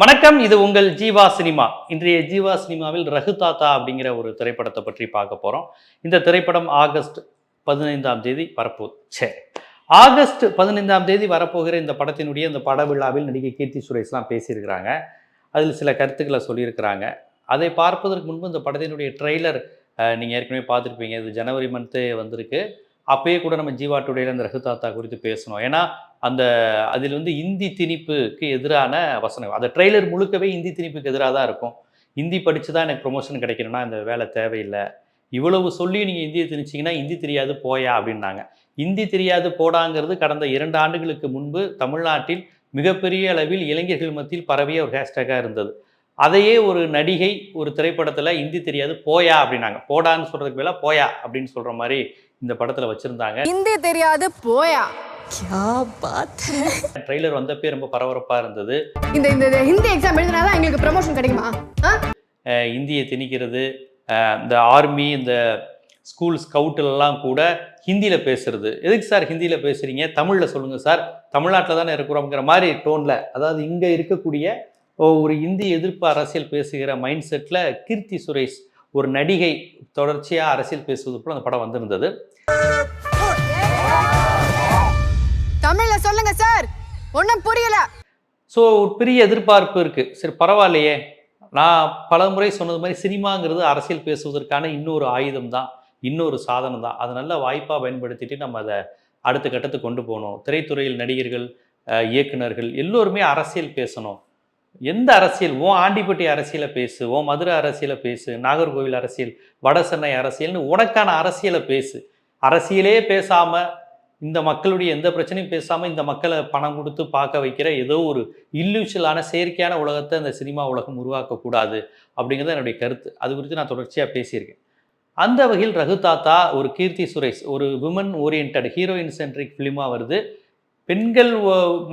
வணக்கம் இது உங்கள் ஜீவா சினிமா. இன்றைய ஜீவா சினிமாவில் ரகு தாத்தா அப்படிங்கிற ஒரு திரைப்படத்தை பற்றி பார்க்க போகிறோம் இந்த திரைப்படம் ஆகஸ்ட் பதினைந்தாம் தேதி வரப்போ சரி ஆகஸ்ட் பதினைந்தாம் தேதி வரப்போகிற இந்த படத்தினுடைய இந்த பட விழாவில் நடிகை கீர்த்தி சுரேஷ்லாம் பேசியிருக்கிறாங்க. அதில் சில கருத்துக்களை சொல்லியிருக்கிறாங்க. அதை பார்ப்பதற்கு முன்பு இந்த படத்தினுடைய ட்ரெய்லர் நீங்கள் ஏற்கனவே பார்த்துருப்பீங்க. இது ஜனவரி மந்த்தே வந்திருக்கு. அப்பயே கூட நம்ம ஜீவா டுடேல இந்த ரகு தாத்தா குறித்து பேசணும். ஏன்னா அந்த அதில் வந்து இந்தி திணிப்புக்கு எதிரான வசனம் அந்த ட்ரெய்லர் முழுக்கவே இந்தி திணிப்புக்கு எதிராக தான் இருக்கும். ஹிந்தி படித்து தான் எனக்கு ப்ரொமோஷன் கிடைக்கணும்னா இந்த வேலை தேவையில்லை. இவ்வளவு சொல்லி நீங்கள் இந்தியை திணிச்சிங்கன்னா ஹிந்தி தெரியாது போயா அப்படின்னாங்க. ஹிந்தி தெரியாது போடாங்கிறது கடந்த இரண்டு ஆண்டுகளுக்கு முன்பு தமிழ்நாட்டில் மிகப்பெரிய அளவில் இளைஞர்கள் மத்தியில் பரவிய ஒரு ஹேஷ்டேக்காக இருந்தது. அதையே ஒரு நடிகை ஒரு திரைப்படத்தில் ஹிந்தி தெரியாது போயா அப்படின்னாங்க. போடான்னு சொல்கிறதுக்கு மேலே போயா அப்படின்னு சொல்கிற மாதிரி இந்த படத்தில் வச்சுருந்தாங்க. ஹிந்தி தெரியாது போயா. கியா பாத். ட்ரைலர் வந்தப்பே ரொம்ப பரபரப்பா இருந்தது. இந்த இந்த ஹிந்தி எக்ஸாம் எழுதினாதான் எங்களுக்கு ப்ரமோஷன் கிடைக்குமா? இந்தியை திணிக்கிறது இந்த ஆர்மி இந்த ஸ்கூல் ஸ்கவுட்டிலலாம் கூட ஹிந்தியில் பேசுறது. எதுக்கு சார் ஹிந்தியில் பேசுகிறீங்க தமிழில் சொல்லுங்கள் சார். தமிழ்நாட்டில் தானே இருக்கிறோம்ங்கிற மாதிரி டோனில் அதாவது இங்கே இருக்கக்கூடிய ஒரு இந்தி எதிர்ப்பு அரசியல் பேசுகிற மைண்ட் செட்டில் கீர்த்தி சுரேஷ் ஒரு நடிகை தொடர்ச்சியாக அரசியல் பேசுவது போல் அந்த படம் வந்திருந்தது. ஒன்றும் புரியல. ஸோ ஒரு பெரிய எதிர்பார்ப்பு இருக்குது சரி பரவாயில்லையே. நான் பல முறை சொன்னது மாதிரி சினிமாங்கிறது அரசியல் பேசுவதற்கான இன்னொரு ஆயுதம் தான் இன்னொரு சாதனம் தான். அதை நல்ல வாய்ப்பாக பயன்படுத்திட்டு நம்ம அதை அடுத்த கட்டத்துக்கு கொண்டு போகணும். திரைத்துறையில் நடிகர்கள் இயக்குநர்கள் இயக்குனர்கள் எல்லோருமே அரசியல் பேசணும். எந்த அரசியல்? ஓ ஆண்டிப்பட்டி அரசியலை பேசு ஓ மதுரை அரசியலை பேசு நாகர்கோவில் அரசியல் வட சென்னை அரசியல்னு உனக்கான அரசியலை பேசு. அரசியலே பேசாமல் இந்த மக்களுடைய எந்த பிரச்சனையும் பேசாமல் இந்த மக்களை பணம் கொடுத்து பார்க்க வைக்கிற ஏதோ ஒரு இல்லூஷலான செயற்கையான உலகத்தை இந்த சினிமா உலகம் உருவாக்கக்கூடாது அப்படிங்கிறது என்னுடைய கருத்து. அது குறித்து நான் தொடர்ச்சியாக பேசியிருக்கேன். அந்த வகையில் ரகு தாத்தா ஒரு கீர்த்தி சுரேஷ் ஒரு விமன் ஓரியன்ட் ஹீரோயின் சென்ட்ரிக் ஃபிலிமாக வருது. பெண்கள்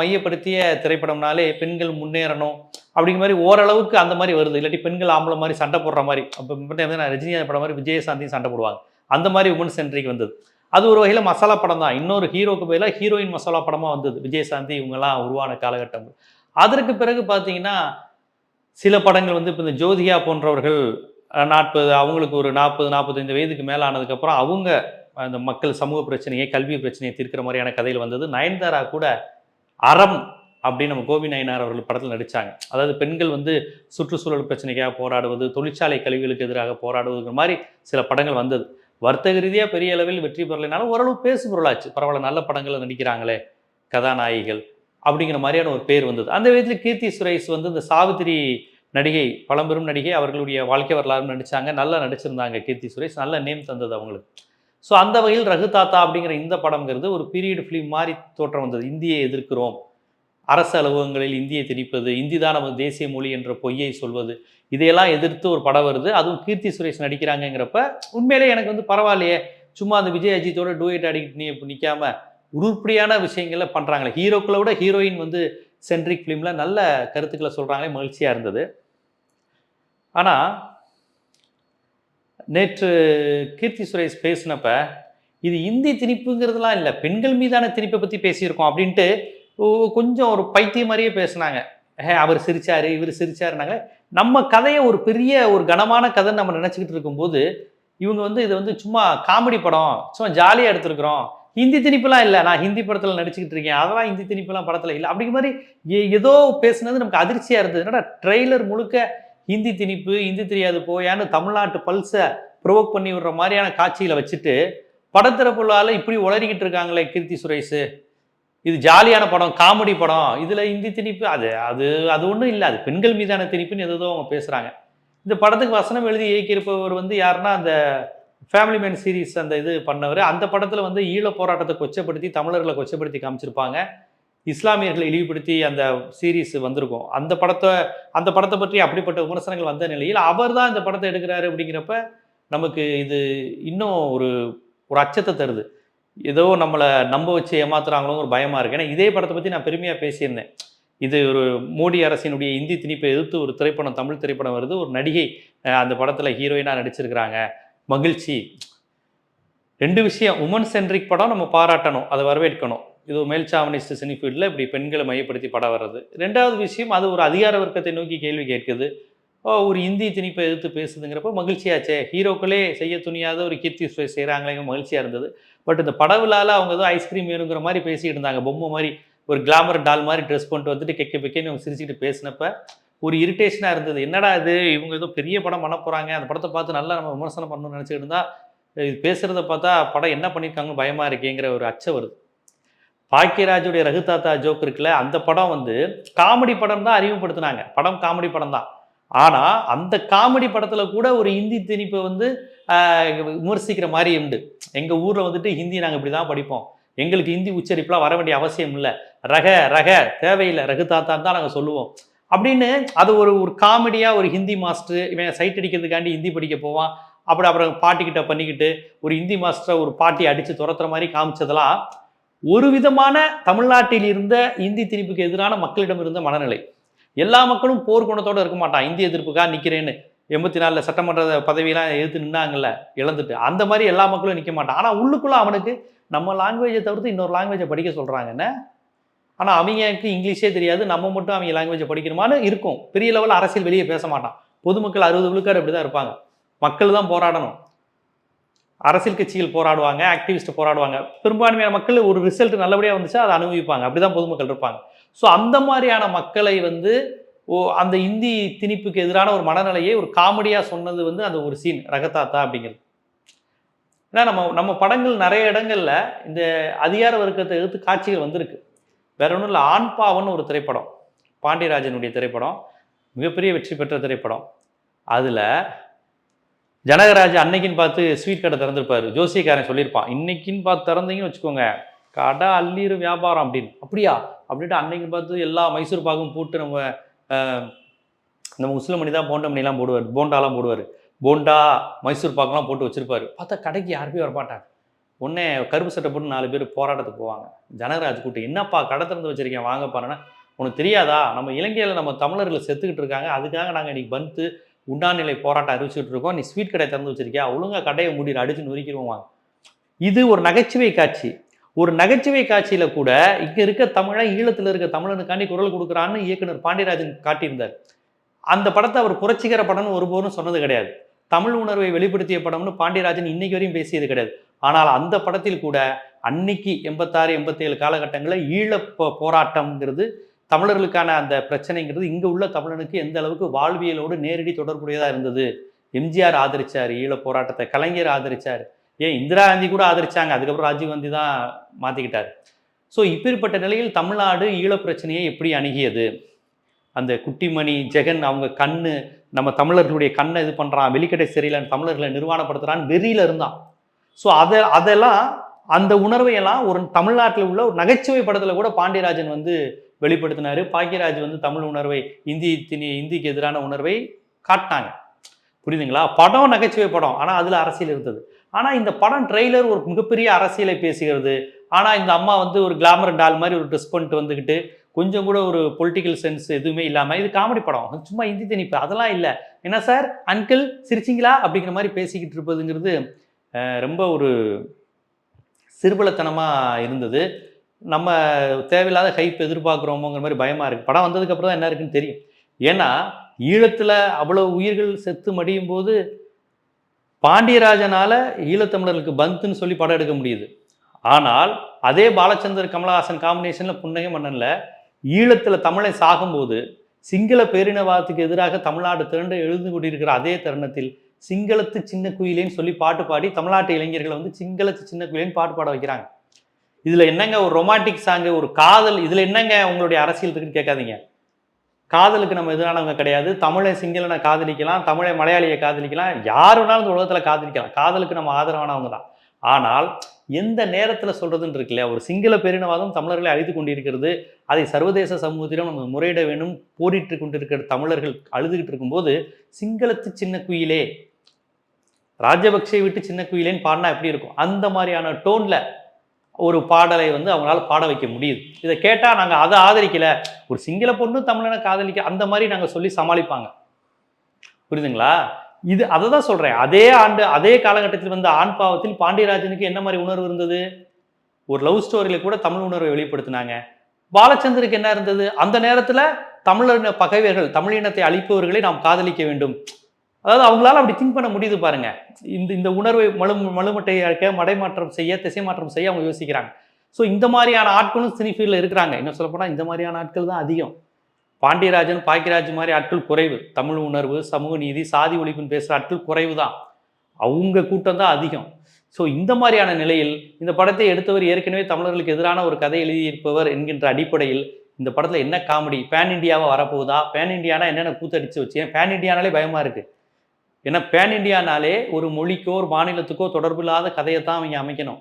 மையப்படுத்திய திரைப்படம்னாலே பெண்கள் முன்னேறணும் அப்படிங்கிற மாதிரி ஓரளவுக்கு அந்த மாதிரி வருது. இல்லாட்டி பெண்கள் ஆம்பளை மாதிரி சண்டை போடுற மாதிரி. அப்போ நான் ரஜினி படம் மாதிரி விஜயசாந்தியும் சண்டை போடுவாங்க. அந்த மாதிரி உமன் சென்ட்ரிக் வந்தது. அது ஒரு வகையில் மசாலா படம் தான். இன்னொரு ஹீரோக்கு பதிலாக ஹீரோயின் மசாலா படமாக வந்தது. விஜயசாந்தி இவங்கெல்லாம் உருவான காலகட்டம் அதற்கு பிறகு பார்த்தீங்கன்னா சில படங்கள் வந்து இப்போ இந்த ஜோதிகா போன்றவர்கள் நாற்பது அவங்களுக்கு ஒரு நாற்பது நாற்பத்தைந்து வயதுக்கு மேலே ஆனதுக்கப்புறம் அவங்க அந்த மக்கள் சமூக பிரச்சனையை கல்வி பிரச்சனையை தீர்க்கிற மாதிரியான கதையில் வந்தது. நயன்தாரா கூட அறம் அப்படின்னு நம்ம கோபி நயனார் அவர்கள் படத்தில் நடித்தாங்க அதாவது பெண்கள் வந்து சுற்றுச்சூழல் பிரச்சனைக்காக போராடுவது தொழிற்சாலை கல்விகளுக்கு எதிராக போராடுவதுங்கிற மாதிரி சில படங்கள் வந்தது. வர்த்தக ரீதியாக பெரிய அளவில் வெற்றி பெறலைனாலும் ஓரளவு பேசு பொருளாச்சு. பரவாயில்ல நல்ல படங்களில் நடிக்கிறாங்களே கதாநாயகிகள் அப்படிங்கிற மாதிரியான ஒரு பேர் வந்தது. அந்த விதத்தில் கீர்த்தி சுரேஷ் வந்து இந்த சாவித்திரி நடிகை பழம்பெரும் நடிகை அவர்களுடைய வாழ்க்கை வரலாறு நடித்தாங்க நல்லா நடிச்சிருந்தாங்க கீர்த்தி சுரேஷ். நல்ல நேம் தந்தது அவங்களுக்கு. ஸோ அந்த வகையில் ரகு தாத்தா அப்படிங்கிற இந்த படம்ங்கிறது ஒரு பீரியட் ஃபிலிம் மாதிரி தோற்றம் வந்தது. இந்தியை எதிர்க்கிறோம். அரசு அலுவலகங்களில் இந்தியை திணிப்பது இந்தி தான் நமது தேசிய மொழி என்ற பொய்யை சொல்வது இதையெல்லாம் எதிர்த்து ஒரு படம் வருது. அதுவும் கீர்த்தி சுரேஷ் நடிக்கிறாங்கங்கிறப்ப உண்மையிலே எனக்கு வந்து பரவாயில்லையே. சும்மா அந்த விஜய் அஜித்தோட டூயட் அடிக்கிட்டு நீ நிற்காம உருப்படியான விஷயங்களை பண்ணுறாங்களே ஹீரோக்களை விட ஹீரோயின் வந்து சென்ட்ரிக் ஃபிலிமில் நல்ல கருத்துக்களை சொல்கிறாங்களே மகிழ்ச்சியாக இருந்தது. ஆனால் நேற்று கீர்த்தி சுரேஷ் பேசினப்ப இது இந்தி திணிப்புங்கிறதுலாம் இல்லை பெண்கள் மீதான திணிப்பை பற்றி பேசியிருக்கோம் அப்படின்ட்டு கொஞ்சம் ஒரு பைத்தியம் மாதிரியே பேசுனாங்க. ஹே அவர் சிரிச்சாரு இவர் சிரிச்சாருனாங்க. நம்ம கதையை ஒரு பெரிய ஒரு கனமான கதைன்னு நம்ம நினச்சிக்கிட்டு இருக்கும்போது இவங்க வந்து இதை வந்து சும்மா காமெடி படம் சும்மா ஜாலியாக எடுத்துருக்குறோம். ஹிந்தி திணிப்புலாம் இல்லை. நான் ஹிந்தி படத்தில் நடிச்சுக்கிட்டு இருக்கேன். அதெல்லாம் ஹிந்தி திணிப்புலாம் படத்தில் இல்லை. அப்படிங்கிற மாதிரி ஏ- ஏதோ பேசுனது நமக்கு அதிர்ச்சியாக இருந்தது. என்னடா ட்ரெய்லர் முழுக்க ஹிந்தி திணிப்பு ஹிந்தி தெரியாது போயான்னு தமிழ்நாட்டு பல்ஸை ப்ரொவோக் பண்ணி விடுற மாதிரியான காட்சியில் வச்சுட்டு படத்திறப்புள்ளால இப்படி உளறிக்கிட்டு இருக்காங்களே கீர்த்தி சுரேஷ். இது ஜாலியான படம் காமெடி படம் இதில் ஹிந்தி திணிப்பு அது அது அது ஒன்றும் இல்லை. அது பெண்கள் மீதான திணிப்புன்னு ஏதோ அவங்க பேசுகிறாங்க இந்த படத்துக்கு வசனம் எழுதி இயக்கியிருப்பவர் வந்து யாருன்னா அந்த ஃபேமிலி மேன் சீரிஸ் அந்த இது பண்ணவர். அந்த படத்தில் வந்து ஈழ போராட்டத்தை கொச்சப்படுத்தி தமிழர்களை கொச்சப்படுத்தி காமிச்சிருப்பாங்க. இஸ்லாமியர்களை இழிவுபடுத்தி அந்த சீரீஸ் வந்திருக்கும். அந்த படத்தை அந்த படத்தை பற்றி அப்படிப்பட்ட விமர்சனங்கள் வந்த நிலையில் அவர் தான் இந்த படத்தை எடுக்கிறாரு அப்படிங்கிறப்ப நமக்கு இது இன்னும் ஒரு ஒரு அச்சத்தை தருது. ஏதோ நம்மளை நம்ப வச்சு ஏமாத்துறாங்களோ ஒரு பயமாக இருக்குது ஏன்னா இதே படத்தை பற்றி நான் பெருமையாக பேசியிருந்தேன். இது ஒரு மோடி அரசினுடைய இந்தி திணிப்பை எதிர்த்து ஒரு திரைப்படம் தமிழ் திரைப்படம் வருது. ஒரு நடிகை அந்த படத்தில் ஹீரோயினாக நடிச்சிருக்கிறாங்க. மகிழ்ச்சி. ரெண்டு விஷயம் உமன் சென்ட்ரிக் படம் நம்ம பாராட்டணும் அதை வரவேற்கணும். இது ஒரு மேல்சாவனிஸ்ட் சினிஃபீல்டில் இப்படி பெண்களை மையப்படுத்தி படம் வர்றது. ரெண்டாவது விஷயம் அது ஒரு அதிகார வர்க்கத்தை நோக்கி கேள்வி கேட்குது. ஒரு இந்தி திணிப்பை எதிர்த்து பேசுதுங்கிறப்ப மகிழ்ச்சியாச்சே. ஹீரோக்களே செய்ய துணியாத ஒரு கீர்த்தி சுரேஷ் செய்கிறாங்களே மகிழ்ச்சியாக இருந்தது. பட் இந்த படவிழால அவங்க ஏதோ ஐஸ்கிரீம் வேணுங்கிற மாதிரி பேசிக்கிட்டு இருந்தாங்க. பொம்மை மாதிரி ஒரு கிளாமர் டால் மாதிரி ட்ரெஸ் பண்ணிட்டு வந்துட்டு கெக்க பெக்கேன்னு அவங்க சிரிச்சுக்கிட்டு பேசினப்ப ஒரு இரிட்டேஷனாக இருந்தது. என்னடா இது? இவங்க ஏதோ பெரிய படம் பண்ண போகிறாங்க அந்த படத்தை பார்த்து நல்லா நம்ம விமர்சனம் பண்ணணும்னு நினச்சிக்கிட்டு இருந்தால் இது பேசுகிறத பார்த்தா படம் என்ன பண்ணியிருக்காங்கன்னு பயமாக இருக்கேங்கிற ஒரு அச்சம் வருது. பாக்கியராஜுடைய ரகுதாத்தா ஜோக் இருக்குல்ல அந்த படம் வந்து காமெடி படம் தான் அறிமுகப்படுத்தினாங்க. படம் காமெடி படம் தான் ஆனால் அந்த காமெடி படத்தில் கூட ஒரு ஹிந்தி திணிப்பை வந்து விமர்சிக்கிற மாதிரி உண்டு. எங்கள் ஊரில் வந்துட்டு ஹிந்தி நாங்கள் இப்படி தான் படிப்போம். எங்களுக்கு ஹிந்தி உச்சரிப்புலாம் வர வேண்டிய அவசியம் இல்லை. ரக ரக தேவையில்லை. ரகுதாத்தான் தான் நாங்கள் சொல்லுவோம். அப்படின்னு அது ஒரு ஒரு காமெடியாக ஒரு ஹிந்தி மாஸ்டர் இவன் சைட் அடிக்கிறதுக்காண்டி ஹிந்தி படிக்க போவான். அப்படி அப்புறம் பாட்டிக்கிட்ட பண்ணிக்கிட்டு ஒரு ஹிந்தி மாஸ்டரை ஒரு பாட்டி அடித்து துரத்துற மாதிரி காமிச்சதெல்லாம் ஒரு விதமான தமிழ்நாட்டில் இருந்த இந்தி திணிப்புக்கு எதிரான மக்களிடம் இருந்த மனநிலை. எல்லா மக்களும் போர்க்குணத்தோடு இருக்க மாட்டான். இந்திய எதிர்ப்புக்காக நிற்கிறேன்னு எண்பத்தி நாலில் சட்டமன்ற பதவியெல்லாம் எதிர்த்து நின்னாங்கல்ல இழந்துட்டு. அந்த மாதிரி எல்லா மக்களும் நிற்க மாட்டான். ஆனால் உள்ளுக்குள்ளே அவனுக்கு நம்ம லாங்குவேஜை தவிர்த்து இன்னொரு லாங்குவேஜை படிக்க சொல்கிறாங்க என்ன? ஆனால் அவங்களுக்கு இங்கிலீஷே தெரியாது. நம்ம மட்டும் அவங்க லாங்குவேஜை படிக்கணுமான்னு இருக்கும். பெரிய லெவலில் அரசியல் வெளியே பேச மாட்டான். பொதுமக்கள் அறுபது விழுக்காடு அப்படி தான் இருப்பாங்க. மக்கள் தான் போராடணும். அரசியல் கட்சிகள் போராடுவாங்க ஆக்டிவிஸ்ட் போராடுவாங்க. பெரும்பான்மையான மக்கள் ஒரு ரிசல்ட் நல்லபடியாக வந்துச்சா அதை அனுபவிப்பாங்க. அப்படிதான் பொதுமக்கள் இருப்பாங்க. ஸோ அந்த மாதிரியான மக்களை வந்து ஓ அந்த இந்தி திணிப்புக்கு எதிரான ஒரு மனநிலையை ஒரு காமெடியாக சொன்னது வந்து அந்த ஒரு சீன் ரகதாத்தா அப்படிங்கிறது. ஏன்னா நம்ம நம்ம படங்கள் நிறைய இடங்களில் இந்த அதிகார வர்க்கத்தை எதிர்த்து காட்சிகள் வந்திருக்கு. வேற ஒன்றும் இல்லை ஆண்பாவன் ஒரு திரைப்படம் பாண்டியராஜனுடைய திரைப்படம் மிகப்பெரிய வெற்றி பெற்ற திரைப்படம். அதில் ஜனகராஜ் அன்னைக்குன்னு பார்த்து ஸ்வீட் கடை திறந்துருப்பார். ஜோசியக்காரன் சொல்லியிருப்பான் இன்னைக்குன்னு பார்த்து திறந்தீங்கன்னு வச்சுக்கோங்க கடை அள்ளிரு வியாபாரம் அப்படின்னு. அப்படியா? அப்படின்ட்டு அன்னைக்கு பார்த்து எல்லா மைசூர் பாகும் போட்டு நம்ம நம்ம நம்ம மணி தான் போண்டா மணிலாம் போடுவார் போண்டாலாம் போடுவார். போண்டா மைசூர் பாக்கெலாம் போட்டு வச்சுருப்பார். பார்த்தா கடைக்கு யாருமே வரமாட்டாங்க. உடனே கருப்பு சட்டை போட்டு நாலு பேர் போராட்டத்துக்கு போவாங்க. ஜனகராஜ் கூட்டி என்னப்பா கடை திறந்து வச்சுருக்கேன் வாங்க பாருன்னா உனக்கு தெரியாதா? நம்ம இலங்கையில் நம்ம தமிழர்கள் செத்துக்கிட்டு இருக்காங்க. அதுக்காக நாங்கள் இன்றைக்கி வந்து உண்ணாநிலை போராட்டம் அறிவிச்சுட்டு இருக்கோம் நீ ஸ்வீட் கடை திறந்து வச்சிருக்கியா? ஒழுங்காக கடையை மூடிடு அடிச்சு நொறுக்கிடுவாங்க இது ஒரு நகைச்சுவை காட்சி. ஒரு நகைச்சுவை காட்சியில் கூட இங்கே இருக்க தமிழன் ஈழத்தில் இருக்க தமிழனுக்காண்டி குரல் கொடுக்குறான்னு இயக்குனர் பாண்டியராஜன் காட்டியிருந்தார். அந்த படத்தை அவர் புரட்சிகர படம்னு ஒருபோதும் சொன்னது கிடையாது. தமிழ் உணர்வை வெளிப்படுத்திய படம்னு பாண்டியராஜன் இன்னைக்கு வரையும் பேசியது கிடையாது. ஆனால் அந்த படத்தில் கூட அன்னைக்கு எண்பத்தாறு எண்பத்தேழு காலகட்டங்களில் ஈழ போராட்டம்ங்கிறது தமிழர்களுக்கான அந்த பிரச்சனைங்கிறது இங்கே உள்ள தமிழனுக்கு எந்த அளவுக்கு வாழ்வியலோடு நேரடி தொடர்புடையதாக இருந்தது? எம்ஜிஆர் ஆதரிச்சார் ஈழ போராட்டத்தை கலைஞர் ஆதரிச்சார். ஏன் இந்திரா காந்தி கூட ஆதரிச்சாங்க அதுக்கப்புறம் ராஜீவ் காந்தி தான் மாற்றிக்கிட்டார் ஸோ இப்பேற்பட்ட நிலையில் தமிழ்நாடு ஈழப் பிரச்சனையை எப்படி அணுகியது? அந்த குட்டிமணி ஜெகன் அவங்க கண்ணு நம்ம தமிழர்களுடைய கண்ணை இது பண்ணுறான் வெளிக்கடை சரியில்லைன்னு தமிழர்களை நிர்வாணப்படுத்துறான்னு வெறியில் இருந்தான். ஸோ அதை அதெல்லாம் அந்த உணர்வையெல்லாம் ஒரு தமிழ்நாட்டில் உள்ள ஒரு நகைச்சுவை படத்தில் கூட பாண்டியராஜன் வந்து வெளிப்படுத்தினாரு. பாக்கியராஜ் வந்து தமிழ் உணர்வை இந்தி திணி இந்திக்கு எதிரான உணர்வை காட்டினாங்க. புரியுதுங்களா? படம் நகைச்சுவை படம். ஆனால் அதில் அரசியல் இருந்தது. ஆனால் இந்த படம் ட்ரெய்லர் ஒரு மிகப்பெரிய அரசியலை பேசுகிறது. ஆனால் இந்த அம்மா வந்து ஒரு கிளாமர் டால் மாதிரி ஒரு ட்ரெஸ் பண்ணிட்டு வந்துக்கிட்டு கொஞ்சம் கூட ஒரு பொலிட்டிக்கல் சென்ஸ் எதுவுமே இல்லாமல் இது காமெடி படம். சும்மா இந்தி திணிப்பு. அதெல்லாம் இல்லை. என்ன சார்? அங்கிள் சிரிச்சிங்களா? அப்படிங்கிற மாதிரி பேசிக்கிட்டு இருப்பதுங்கிறது ரொம்ப ஒரு சிறுபலத்தனமாக இருந்தது. நம்ம தேவையில்லாத ஹைப் எதிர்பார்க்குறோமோங்கிற மாதிரி பயமாக இருக்குது படம் வந்ததுக்கப்புறம் தான் என்ன இருக்குன்னு தெரியும். ஏன்னா ஈழத்தில் அவ்வளோ உயிர்கள் செத்து மடியும் போது பாண்டியராஜனால் ஈழத்தமிழர்களுக்கு பந்துன்னு சொல்லி படம் எடுக்க முடியுது. ஆனால் அதே பாலச்சந்தர் கமலஹாசன் காம்பினேஷனில் புன்னகை மன்னனில் ஈழத்தில் தமிழை சாகும்போது சிங்கள பேரினவாதத்துக்கு எதிராக தமிழ்நாடு திரண்டு எழுந்து கொண்டிருக்கிற அதே தருணத்தில் சிங்களத்து சின்ன குயிலேன்னு சொல்லி பாட்டு பாடி தமிழ்நாட்டு இளைஞர்களை வந்து சிங்களத்து சின்ன குயிலேன்னு பாட்டு பாட வைக்கிறாங்க. இதுல என்னங்க ஒரு ரொமான்டிக் சாங்கு ஒரு காதல் இதுல என்னங்க உங்களுடைய அரசியல் இருக்குன்னு கேட்காதீங்க. காதலுக்கு நம்ம எதிரானவங்க கிடையாது. தமிழை சிங்களனை காதலிக்கலாம். தமிழை மலையாளியை காதலிக்கலாம். யார் வேணாலும் இந்த உலகத்துல காதலிக்கலாம். காதலுக்கு நம்ம ஆதரவானவங்க தான். ஆனால் எந்த நேரத்தில் சொல்றதுன்னு இருக்குல்ல ஒரு சிங்கள பேரினவாதம் தமிழர்களை அழித்து கொண்டிருக்கிறது. அதை சர்வதேச சமூகத்திலும் நம்ம முறையிட வேண்டும். போரிட்டு கொண்டிருக்கிற தமிழர்கள் அழுதுகிட்டு இருக்கும்போது சிங்களத்து சின்ன குயிலே ராஜபக்சே விட்டு சின்ன குயிலேன்னு பாடினா எப்படி இருக்கும்? அந்த மாதிரியான டோன்ல ஒரு பாடலை வந்து அவங்களால பாட வைக்க முடியுது. இதை கேட்டால் நாங்கள் அதை ஆதரிக்கல. ஒரு சிங்கள பொண்ணு தமிழனை காதலிக்க அந்த மாதிரி நாங்கள் சொல்லி சமாளிப்பாங்க. புரியுதுங்களா? இது அதை தான் சொல்கிறேன் அதே ஆண்டு அதே காலகட்டத்தில் வந்த ஆண் பாவத்தில் பாண்டியராஜனுக்கு என்ன மாதிரி உணர்வு இருந்தது? ஒரு லவ் ஸ்டோரியில் கூட தமிழ் உணர்வை வெளிப்படுத்தினாங்க. பாலச்சந்தருக்கு என்ன இருந்தது? அந்த நேரத்தில் தமிழர் பகைவர்கள் தமிழினத்தை அழிப்பவர்களை நாம் காதலிக்க வேண்டும். அதாவது அவங்களால அப்படி திங்க் பண்ண முடியுது பாருங்க. இந்த இந்த உணர்வை மலு மலுமட்டையாக்க மடைமாற்றம் செய்ய திசை மாற்றம் செய்ய அவங்க யோசிக்கிறாங்க. ஸோ இந்த மாதிரியான ஆட்களும் சினி ஃபீல்டில் இருக்கிறாங்க. இன்னும் சொல்லப்போனால் இந்த மாதிரியான ஆட்கள் தான் அதிகம். பாண்டியராஜன் பாக்கியராஜ் மாதிரி ஆட்கள் குறைவு. தமிழ் உணர்வு சமூக நீதி சாதி ஒழிப்புன்னு பேசுகிற ஆட்கள் குறைவு தான். அவங்க கூட்டம் தான் அதிகம். ஸோ இந்த மாதிரியான நிலையில் இந்த படத்தை எடுத்தவர் ஏற்கனவே தமிழர்களுக்கு எதிரான ஒரு கதை எழுதியிருப்பவர் என்கின்ற அடிப்படையில் இந்த படத்தில் என்ன காமெடி பேன் இண்டியாவா வரப்போகுதா? பேன் இண்டியானா என்னென்ன கூத்தடிச்சு வச்சேன் பேன் இண்டியானாலே பயமாக இருக்குது ஏன்னா பேன் இண்டியானாலே ஒரு மொழிக்கோ ஒரு மாநிலத்துக்கோ தொடர்பு இல்லாத கதையை தான் அவங்க அமைக்கணும்.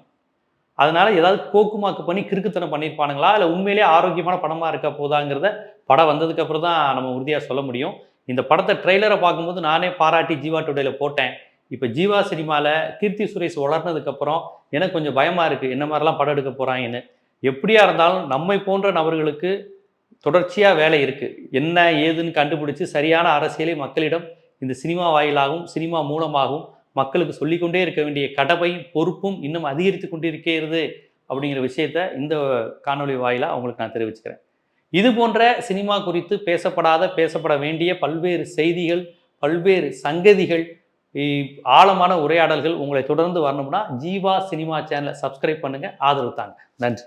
அதனால ஏதாவது கோக்குமாக்கு பண்ணி கிறுக்குத்தனம் பண்ணியிருப்பானுங்களா? இல்லை உண்மையிலேயே ஆரோக்கியமான படமாக இருக்க போதாங்கிறத படம் வந்ததுக்கு அப்புறம் தான் நம்ம உறுதியாக சொல்ல முடியும். இந்த படத்தை ட்ரெய்லரை பார்க்கும்போது நானே பாராட்டி ஜீவா டுடேல போட்டேன். இப்போ ஜீவா சினிமாவில் கீர்த்தி சுரேஷ் வளர்னதுக்கப்புறம் எனக்கு கொஞ்சம் பயமாக இருக்குது என்ன மாதிரிலாம் படம் எடுக்க போகிறாங்கன்னு எப்படியா இருந்தாலும் நம்மை போன்ற நபர்களுக்கு தொடர்ச்சியாக வேலை இருக்குது என்ன ஏதுன்னு கண்டுபிடிச்சி சரியான அரசியலை மக்களிடம் இந்த சினிமா வாயிலாகவும் சினிமா மூலமாகவும் மக்களுக்கு சொல்லிக்கொண்டே இருக்க வேண்டிய கடமையும் பொறுப்பும் இன்னும் அதிகரித்து கொண்டிருக்கிறது அப்படிங்கிற விஷயத்த இந்த காணொளி வாயிலாக அவங்களுக்கு நான் தெரிவிச்சுக்கிறேன். இது போன்ற சினிமா குறித்து பேசப்படாத பேசப்பட வேண்டிய பல்வேறு செய்திகள் பல்வேறு சங்கதிகள் இ- ஆழமான உரையாடல்கள் உங்களை தொடர்ந்து வரணும்னா ஜீவா சினிமா சேனலை சப்ஸ்கிரைப் பண்ணுங்க. ஆதரவு தாங்க. நன்றி.